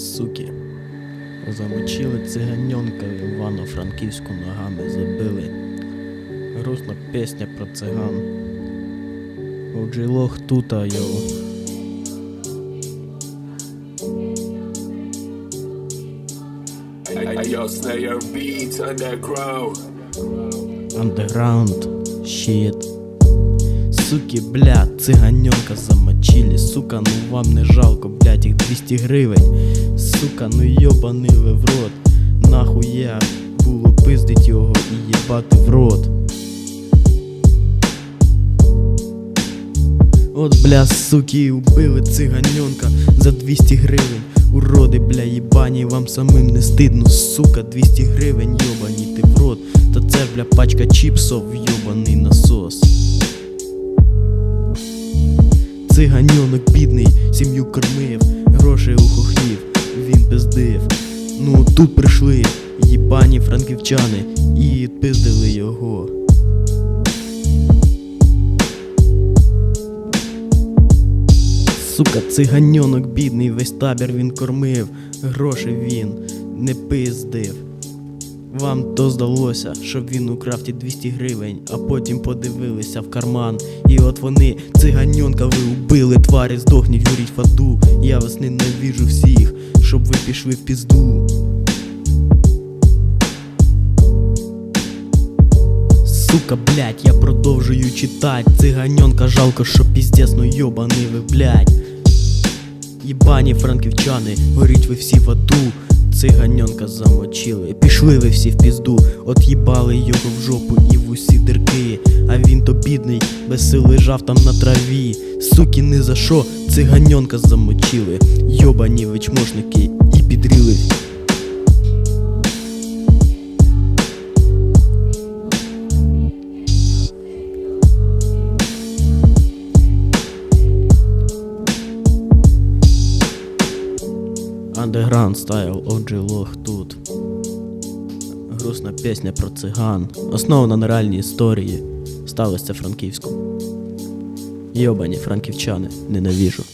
Суки. Замочили циганьонка в Івано-Франківську ногами забили. Грустна пісня про циган. Отже, лох тута його. Underground. Щит. Суки, бля, циганьонка замочили. Сука, ну вам не жалко, блядь, їх 200 гривень. Сука, ну йобаний ви в рот. Нахуя було пиздить його і їбати в рот. От, бля, суки, убили циганьонка за 200 гривень. Уроди, бля, їбані, вам самим не стидно, сука, 200 гривень, йобані ти в рот. Та це, бля, пачка чіпсов, йобаний насос. Циганьонок бідний, сім'ю кормив, грошей у хохлів, він пиздив. Ну тут прийшли їбані франківчани і пиздили його. Сука, циганьонок бідний, весь табір він кормив, грошей він не пиздив. Вам то здалося, щоб він украв ті 200 гривень, а потім подивилися в карман. І от вони, циганьонка, ви убили, тварі, здохніть, горіть аду. Я вас ненавіжу всіх, щоб ви пішли в пізду. Сука, блядь, я продовжую читать. Циганьонка жалко, що піздець, ну йобаний ви, блядь. Єбані франківчани, горіть ви всі в аду. Циганьонка замочили, пішли ви всі в пізду, от їбали його в жопу і в усі дирки. А він то бідний, без сил лежав там на траві. Суки, ни за що, циганьонка замочили. Йобані вечможники і підріли. Underground Style, отже лох тут. Грустна пісня про циган, основана на реальній історії. Сталося Франківську. Йобані франківчани, ненавіжу.